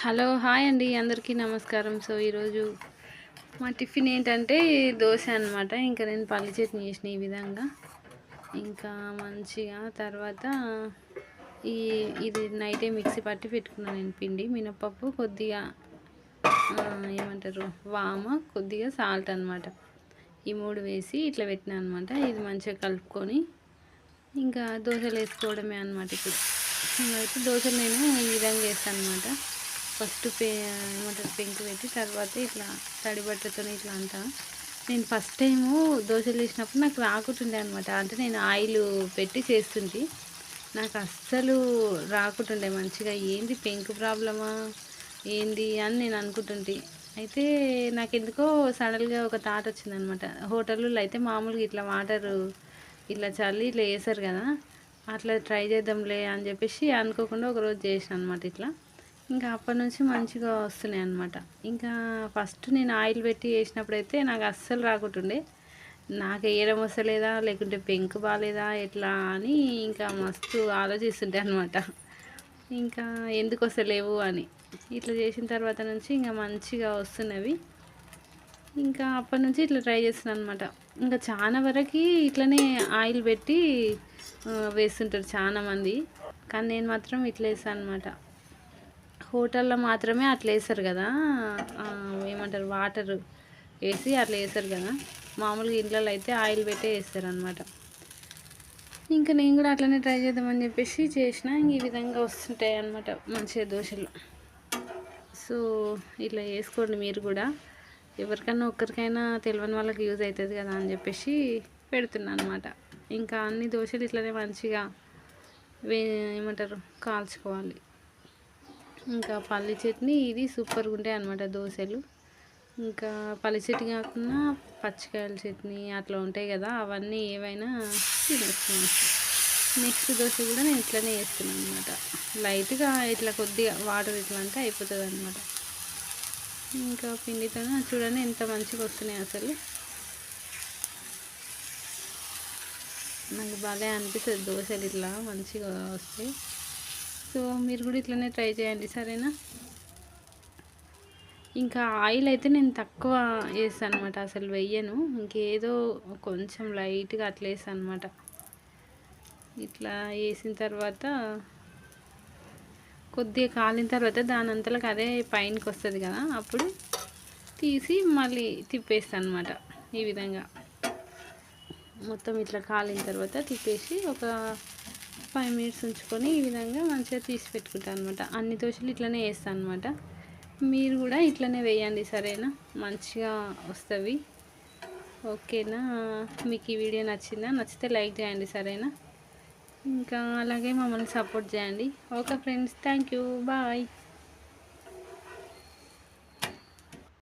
Hello hi అండి. అందరికీ నమస్కారం. సో ఈరోజు మా టిఫిన్ ఏంటంటే దోశ అనమాట ఇంకా నేను పల్లి చట్నీ చేసిన ఈ విధంగా. ఇంకా మంచిగా తర్వాత ఈ ఇది నైటే మిక్సీ పట్టి పెట్టుకున్నాను నేను పిండి మినపప్పు కొద్దిగా ఏమంటారు వామ కొద్దిగా సాల్ట్ అనమాట ఈ మూడు వేసి ఇట్లా పెట్టినా అనమాట ఇది మంచిగా కలుపుకొని ఇంకా దోశలు వేసుకోవడమే అనమాట ఇప్పుడు. అయితే దోశలు నేను ఈ విధంగా వేస్తాను అనమాట ఫస్ట్ పే ఏమంటారు పెంకు పెట్టి తర్వాత ఇట్లా తడి బట్టతో ఇట్లా అంతా. నేను ఫస్ట్ టైము దోశలు వేసినప్పుడు నాకు రాకుంటుండే అనమాట అంటే నేను ఆయిల్ పెట్టి చేస్తుంది నాకు అస్సలు రాకుంటుండే మంచిగా. ఏంది పెంకు ప్రాబ్లమా? ఏంది అని నేను అనుకుంటుంటే. అయితే నాకు ఎందుకో సడన్గా ఒక థాట్ వచ్చిందనమాట హోటల్లో అయితే మామూలుగా ఇట్లా వాటర్ ఇట్లా చల్లి ఇట్లా వేసారు కదా. అట్లా ట్రై చేద్దాంలే అని చెప్పేసి అనుకోకుండా ఒకరోజు చేసాను అనమాట ఇట్లా. ఇంకా అప్పటి నుంచి మంచిగా వస్తున్నాయి అనమాట ఇంకా ఫస్ట్ నేను ఆయిల్ పెట్టి వేసినప్పుడు అయితే నాకు అస్సలు రాకుంటుండే. నాకు వేయడం వస్తలేదా లేకుంటే పెంకు బాగాలేదా ఎట్లా అని ఇంకా మస్తు ఆలోచిస్తుంటే అనమాట ఇంకా ఎందుకు వస్తలేవు అని. ఇట్లా చేసిన తర్వాత నుంచి ఇంకా మంచిగా వస్తున్నవి. ఇంకా అప్పటి నుంచి ఇట్లా ట్రై చేస్తున్నాను అనమాట ఇంకా చాలా వరకు ఇట్లనే ఆయిల్ పెట్టి వేస్తుంటారు చాలామంది కానీ నేను మాత్రం ఇట్లా వేసాను అనమాట హోటల్లో మాత్రమే అట్లా వేస్తారు కదా. ఏమంటారు వాటర్ వేసి అట్లా వేస్తారు కదా. మామూలుగా ఇంట్లో అయితే ఆయిల్ పెట్టే వేస్తారు అనమాట ఇంకా నేను కూడా అట్లనే ట్రై చేద్దామని చెప్పేసి చేసిన. ఈ విధంగా వస్తుంటాయి అనమాట మంచిగా దోశలు. సో ఇట్లా వేసుకోండి మీరు కూడా. ఎవరికైనా ఒక్కరికైనా తెలియని వాళ్ళకి యూజ్ అవుతుంది కదా అని చెప్పేసి పెడుతున్నాను అనమాట ఇంకా అన్ని దోశలు ఇట్లనే మంచిగా వే ఏమంటారు కాల్చుకోవాలి. ఇంకా పల్లి చట్నీ ఇది సూపర్గా ఉంటాయి అనమాట దోశలు. ఇంకా పల్లి చట్నీ కాకుండా పచ్చికాయల చట్నీ అట్లా ఉంటాయి కదా అవన్నీ ఏవైనా తినేస్తున్నాను నెక్స్ట్ దోశ కూడా నేను ఇట్లానే వేస్తున్నాను అనమాట లైట్గా ఇట్లా కొద్దిగా వాటర్ ఇట్లా అంటే అయిపోతుంది అనమాట ఇంకా పిండితో చూడండి ఎంత మంచిగా వస్తున్నాయి అసలు. నాకు బాగా అనిపిస్తుంది దోశలు ఇట్లా మంచిగా వస్తాయి సో మీరు కూడా ఇట్లనే ట్రై చేయండి సరేనా? ఇంకా ఆయిల్ అయితే నేను తక్కువ వేస్తాను అనమాట అసలు వెయ్యను ఇంకేదో కొంచెం లైట్గా అట్లా వేస్తాను అనమాట ఇట్లా వేసిన తర్వాత కొద్దిగా కాలిన తర్వాత దాని అంతలకు అదే పైనకి వస్తుంది కదా అప్పుడు తీసి మళ్ళీ తిప్పేస్తాను అనమాట ఈ విధంగా. మొత్తం ఇట్లా కాలిన తర్వాత తిప్పేసి ఒక ఫైవ్ మినిట్స్ ఉంచుకొని ఈ విధంగా మంచిగా తీసి పెట్టుకుంటాను అనమాట అన్ని దోశలు ఇట్లనే వేస్తాను అనమాట మీరు కూడా ఇట్లనే వేయండి సరేనా? మంచిగా వస్తుంది ఓకేనా? మీకు ఈ వీడియో నచ్చిందా? నచ్చితే లైక్ చేయండి సరేనా? ఇంకా అలాగే మమ్మల్ని సపోర్ట్ చేయండి. Okay friends. Thank you. Bye.